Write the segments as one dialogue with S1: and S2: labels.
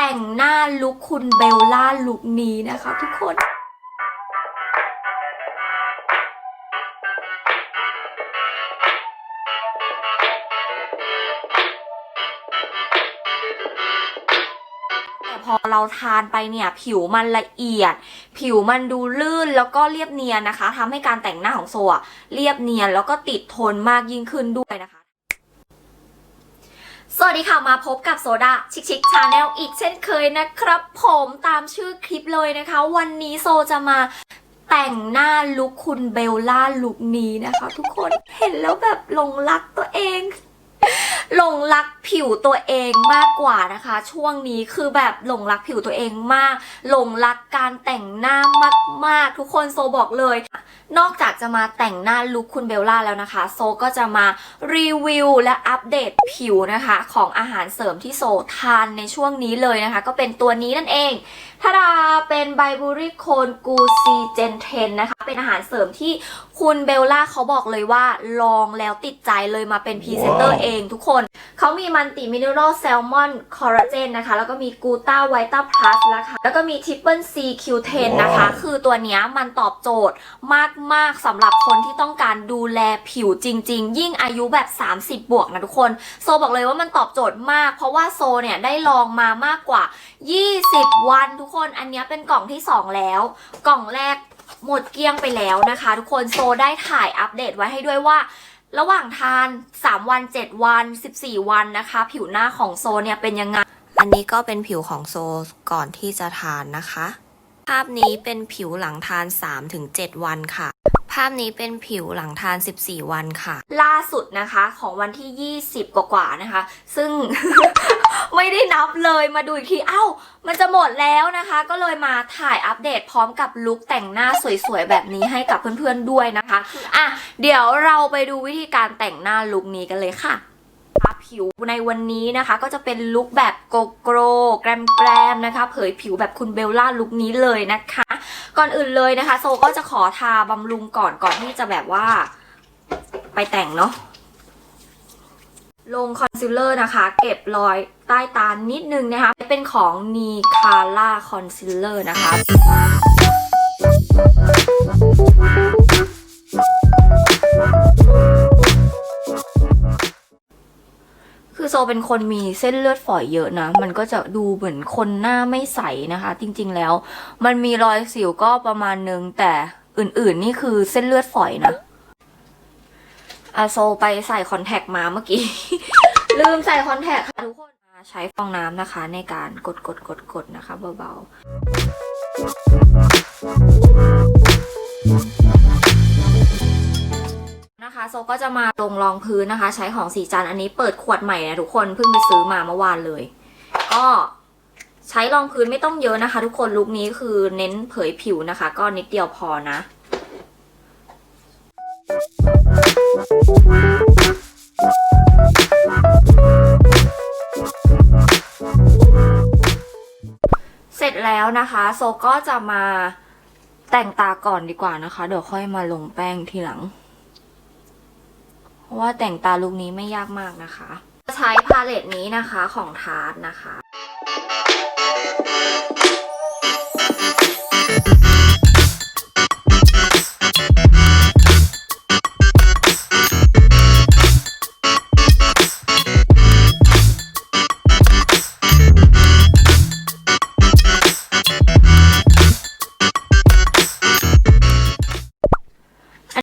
S1: แต่งหน้าลุคคุณเบลล่าลุคนี้นะคะทุกคนแต่พอเราทานไปเนี่ยผิวมันละเอียด ผิวมันดูลื่นแล้วก็เรียบเนียนนะคะทำให้การแต่งหน้าของโซอะเรียบเนียนแล้วก็ติดทนมากยิ่งขึ้นด้วยนะคะ สวัสดีค่ะ มาพบกับโซดาชิคชิคชาแนลอีกเช่นเคยนะครับผมตามชื่อคลิปเลยนะคะ วันนี้โซจะมาแต่งหน้าลุคคุณเบลล่าลุคนี้นะคะ ทุกคนเห็นแล้วแบบหลงรักตัวเอง หลงรักผิวตัวเองมากกว่านะคะ ช่วงนี้คือแบบหลงรักผิวตัวเองมาก หลงรักการแต่งหน้ามากๆ ทุกคนโซบอกเลย นอกจากจะมาแต่งหน้าลุคคุณเบลล่าแล้วนะคะ โซก็จะมารีวิวและอัปเดตผิวนะคะ ของอาหารเสริมที่โซทานในช่วงนี้เลยนะคะ ก็เป็นตัวนี้นั่นเองทาดาเป็นไบบูรี่โคนกูซีเจนเทนนะคะ เป็นอาหารเสริมที่คุณเบลล่าเขาบอกเลยว่าลองแล้วติดใจเลยมาเป็นพรีเซนเตอร์เองทุกคนเขามีมันติมิเนอรัลแซลมอนคอลลาเจนนะคะ แล้วก็มีกูต้าไวต้าพลัสนะคะ แล้วก็มีทริปเปิลซีคิวเทนนะคะ คือตัวเนี้ยมันตอบโจทย์มาก ๆสำหรับคนที่ต้องการดูแลผิวจริง ๆ ยิ่งอายุแบบ 30 บวกนะทุกคน โซบอกเลยว่ามันตอบโจทย์มาก เพราะว่าโซเนี่ยได้ลองมามากกว่า 20 วันทุกคน อันเนี้ยเป็นกล่องที่ 2 แล้ว กล่องแรกหมดเกลี้ยงไปแล้วนะคะ ทุกคนโซได้ถ่ายอัปเดตไว้ให้ด้วยว่า ระหว่างทาน 3 วัน 7 วัน 14 วันนะคะ ผิวหน้าของโซเนี่ยเป็นยังไง
S2: อันนี้ก็เป็นผิวของโซก่อนที่จะทานนะคะ ภาพนี้เป็นผิวหลังทาน 3-7 วันค่ะ ภาพนี้เป็นผิวหลังทาน 14 วันค่ะ
S1: ล่าสุดนะคะของวันที่ 20 กว่าๆนะคะ ซึ่ง ไม่ได้นับเลยมาดูอีกทีเอ้า มันจะหมดแล้วนะคะ ก็เลยมาถ่ายอัปเดตพร้อมกับลุคแต่งหน้าสวยๆ แบบนี้ให้กับเพื่อนๆด้วยนะคะ อะ เดี๋ยวเราไปดูวิธีการแต่งหน้าลุคนี้กันเลยค่ะ ผิวในวันนี้นะคะ ก็จะเป็นลุคแบบโกโกรแกรมแกรมนะคะ เผยผิวแบบคุณเบลล่าลุคนี้เลยนะคะ ก่อนอื่นเลยนะคะ โซก็จะขอทาบำรุงก่อนก่อนที่จะแบบว่าไปแต่งเนาะลงคอนซีลเลอร์นะคะ เก็บรอยใต้ตานิดนึงนะคะ เป็นของนีคาร่าคอนซีลเลอร์นะคะ เป็นคนมีเส้นเลือดฝอยเยอะนะ มันก็จะดูเหมือนคนหน้าไม่ใสนะคะ จริงๆแล้ว มันมีรอยสิวก็ประมาณนึง แต่อื่นๆนี่คือเส้นเลือดฝอยนะอะโซไปใส่คอนแทคมาเมื่อกี้ ลืมใส่คอนแทคค่ะทุกคนใช้ฟองน้ำนะคะในการกดกดกดกดนะคะเบาๆ นะคะโซก็จะมาลงรองพื้นนะคะ ใช้ของสีจันอันนี้เปิดขวดใหม่นะทุกคนเพิ่งไปซื้อมาเมื่อวานเลย ก็ใช้รองพื้นไม่ต้องเยอะนะคะ ทุกคนลุคนี้คือเน้นเผยผิวนะคะ ก็นิดเดียวพอนะเสร็จแล้วนะคะ โซก็จะมาแต่งตาก่อนดีกว่านะคะ เดี๋ยวค่อยมาลงแป้งทีหลัง เพราะว่าแต่งตาลุคนี้ไม่ยากมากนะคะ ใช้พาเลตนี้นะคะของทาร์ตนะคะ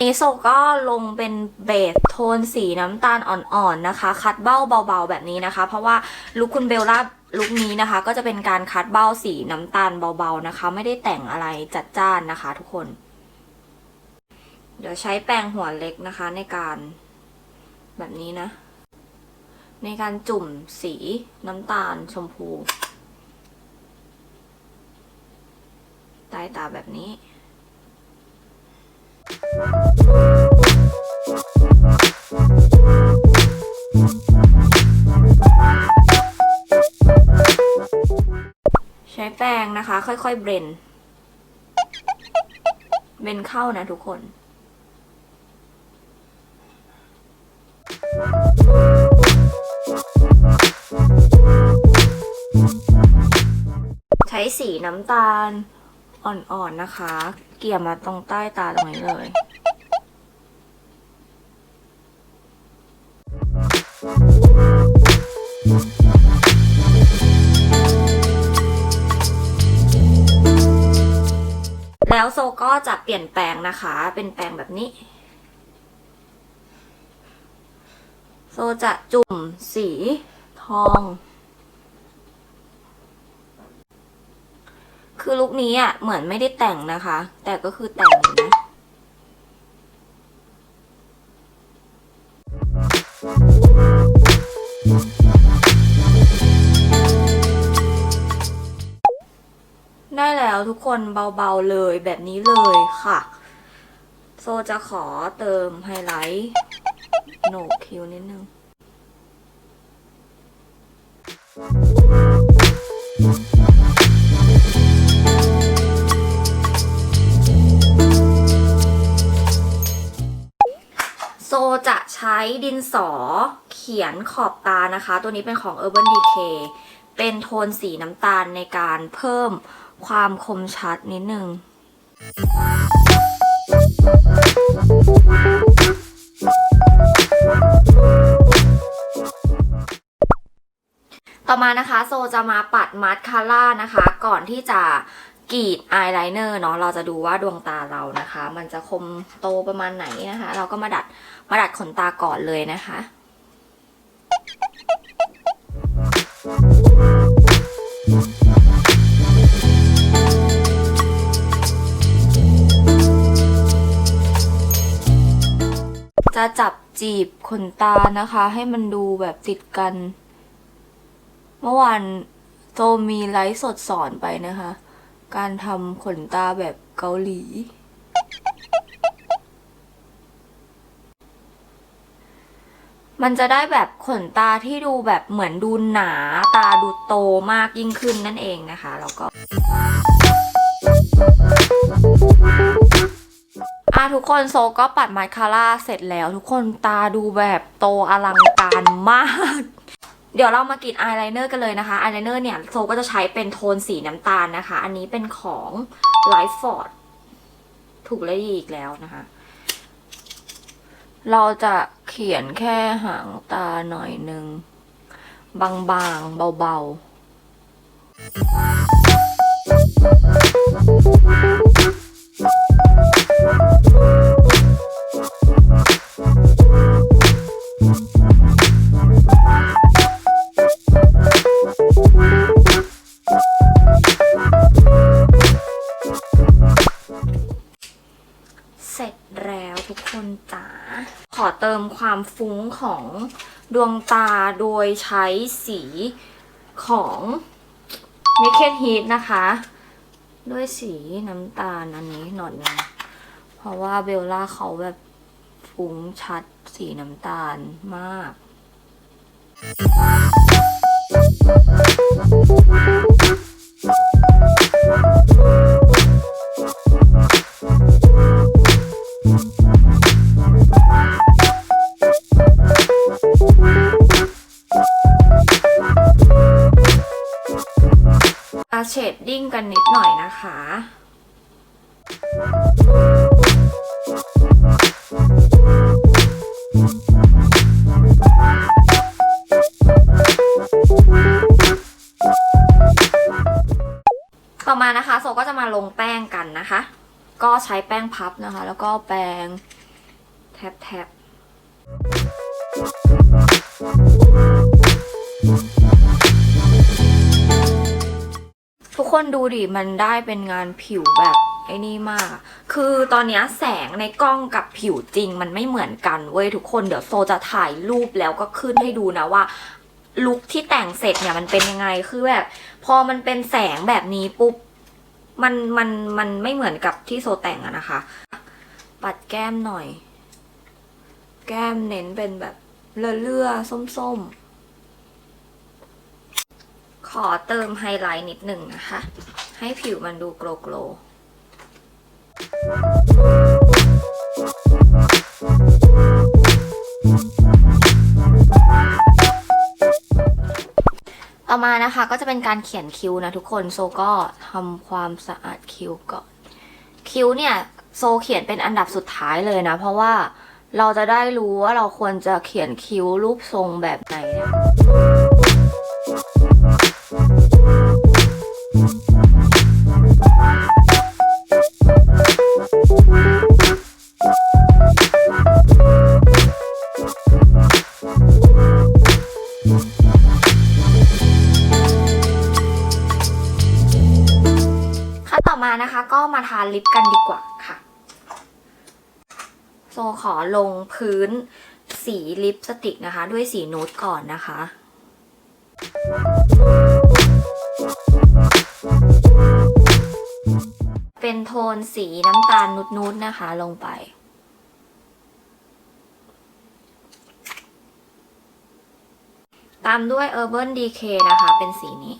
S1: นี้โซก็ลงเป็นเบสโทนสีน้ำตาลอ่อนๆนะคะ คัดเบ้าเบาๆแบบนี้นะคะ เพราะว่าลุคคุณเบลล่าลุคนี้นะคะ ก็จะเป็นการคัดเบ้าสีน้ำตาลเบาๆนะคะ ไม่ได้แต่งอะไรจัดจ้านนะคะ ทุกคน เดี๋ยวใช้แปรงหัวเล็กนะคะ ในการแบบนี้นะ ในการจุ่มสีน้ำตาลชมพูใต้ตาแบบนี้ ใช้แป้งนะคะ ค่อยๆเบรนเบรนเข้านะทุกคนใช้สีน้ำตาลอ่อนๆนะคะ เกี่ยมาตรงใต้ตาตรงนี้เลย แล้วโซก็จะเปลี่ยนแปลงนะคะ เป็นแปลงแบบนี้ โซจะจุ่มสีทอง คือลุคนี้อะเหมือนไม่ได้แต่งนะคะ แต่ก็คือแต่งอยู่นะได้แล้วทุกคนเบาๆเลยแบบนี้เลยค่ะ โซจะขอเติมไฮไลท์โหนกคิ้วนิดนึง โซจะใช้ดินสอเขียนขอบตานะคะ ตัวนี้เป็นของ Urban Decay เป็นโทนสีน้ำตาลในการเพิ่มความคมชัดนิดนึงต่อมานะคะโซจะมาปัดมัสคาร่านะคะ ก่อนที่จะกรีดอายไลเนอร์เนาะเราจะดูว่าดวงตาเรานะคะ มันจะคมโตประมาณไหนนะคะ เราก็มาดัด มาดัดขนตาก่อนเลยนะคะจะจับจีบขนตานะคะ ให้มันดูแบบติดกัน เมื่อวานโจมีไลฟ์สดสอนไปนะคะ การทำขนตาแบบเกาหลี มันจะได้แบบขนตาที่ดูแบบเหมือนดูหนาตาดูโตมากยิ่งขึ้นนั่นเองนะคะ แล้วก็อะทุกคนโซก็ปัดมาคาร่าเสร็จแล้ว ทุกคนตาดูแบบโตอลังการมาก เดี๋ยวเรามากรีดอายไลเนอร์กันเลยนะคะอายไลเนอร์เนี่ยโซก็จะใช้เป็นโทนสีน้ำตาลนะคะ อันนี้เป็นของ l i f e f o r d ถูกและดีอีกแล้วนะคะ เราจะ เขียนแค่หางตาหน่อยหนึ่ง บางๆ เบาๆ เสร็จแล้วทุกคนจ๋า ขอเติมความฟุ้งของดวงตาโดยใช้สีของ Naked Heat นะคะ ด้วยสีน้ำตาลอันนี้หน่อยนึงเพราะว่าเบลล่าเขาแบบฟุ้งชัดสีน้ำตาลมากอา นะคะโซก็จะมาลงแป้งกันนะคะ ก็ใช้แป้งพับนะคะ แล้วก็แป้งแทบแทบทุกคนดูดิ มันได้เป็นงานผิวแบบไอ้นี่มาก คือตอนนี้แสงในกล้องกับผิวจริงมันไม่เหมือนกันเว้ยทุกคน เดี๋ยวโซจะถ่ายรูปแล้วก็ขึ้นให้ดูนะว่าลุคที่แต่งเสร็จเนี่ยมันเป็นยังไง คือแบบ พอมันเป็นแสงแบบนี้ปุ๊บ มันมันมันไม่เหมือนกับที่โซแต่งอะนะคะ ปัดแก้มหน่อย แก้มเน้นเป็นแบบเลื่อๆส้มๆ ขอเติมไฮไลท์นิดหนึ่งนะคะ ให้ผิวมันดูโกลโกล ต่อมานะคะก็จะเป็นการเขียนคิ้วนะทุกคนโซก็ทำความสะอาดคิ้วก่อนคิ้วเนี่ยโซเขียนเป็นอันดับสุดท้ายเลยนะ เพราะว่าเราจะได้รู้ว่าเราควรจะเขียนคิ้วรูปทรงแบบไหนนะ มานะคะก็มาทาลิปกันดีกว่าค่ะ โซขอลงพื้นสีลิปสติกนะคะ ด้วยสีนูดก่อนนะคะ เป็นโทนสีน้ำตาลนุดๆนะคะลงไปตามด้วย Urban Decay นะคะ เป็นสีนี้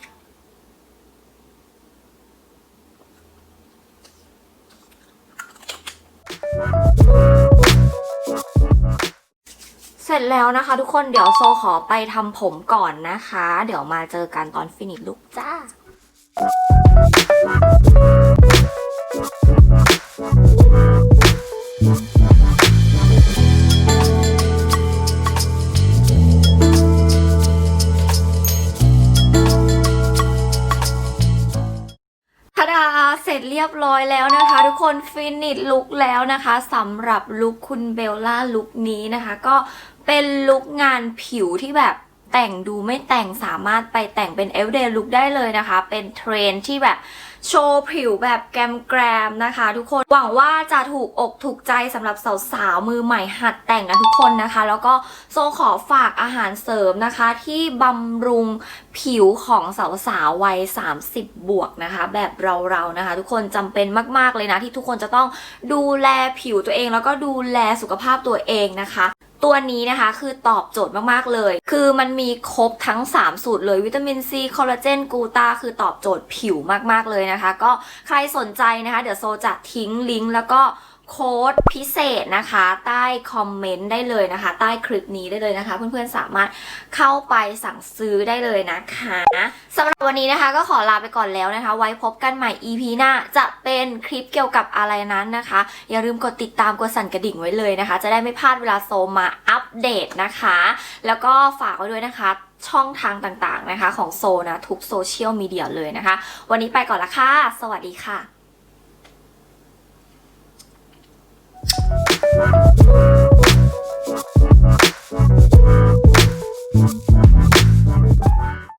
S1: เสร็จแล้วนะคะ ทุกคนเดี๋ยวโซขอไปทำผมก่อนนะคะ เดี๋ยวมาเจอกันตอนฟินิชลุกจ้า ทาดาเสร็จเรียบร้อยแล้วนะคะ ทุกคนฟินิชลุกแล้วนะคะสำหรับลุคคุณเบลล่าลุคนี้นะคะ ก็ เป็นลุคงานผิวที่แบบแต่งดูไม่แต่งสามารถไปแต่งเป็น everyday look ได้เลยนะคะ เป็นเทรนที่แบบโชว์ผิวแบบแกมแกรมนะคะ ทุกคนหวังว่าจะถูกอกถูกใจสำหรับสาวๆมือใหม่หัดแต่งกันทุกคนนะคะ แล้วก็โซขอฝากอาหารเสริมนะคะ ที่บำรุงผิวของสาวๆวัย 30 บวกนะคะ แบบเราๆนะคะ ทุกคนจำเป็นมากๆเลยนะ ที่ทุกคนจะต้องดูแลผิวตัวเอง แล้วก็ดูแลสุขภาพตัวเองนะคะ ตัวนี้นะคะคือตอบโจทย์มากๆเลย คือมันมีครบทั้ง 3 สูตรเลยวิตามินซีคอลลาเจนกูตาคือตอบโจทย์ผิวมากๆเลยนะคะ ก็ใครสนใจนะคะ เดี๋ยวโซจะทิ้งลิงก์แล้วก็ โค้ดพิเศษนะคะ ใต้คอมเมนต์ได้เลยนะคะ ใต้คลิปนี้ได้เลยนะคะ เพื่อนๆสามารถเข้าไปสั่งซื้อได้เลยนะคะสำหรับวันนี้นะคะ ก็ขอลาไปก่อนแล้วนะคะ ไว้พบกันใหม่ EP หน้าจะเป็นคลิปเกี่ยวกับอะไรนั้นนะคะ อย่าลืมกดติดตามกดสั่นกระดิ่งไว้เลยนะคะ จะได้ไม่พลาดเวลาโซมาอัปเดตนะคะ แล้วก็ฝากไว้ด้วยนะคะช่องทางต่างๆนะคะ ของโซนะทุกโซเชียลมีเดียเลยนะคะ วันนี้ไปก่อนละค่ะ สวัสดีค่ะ Thank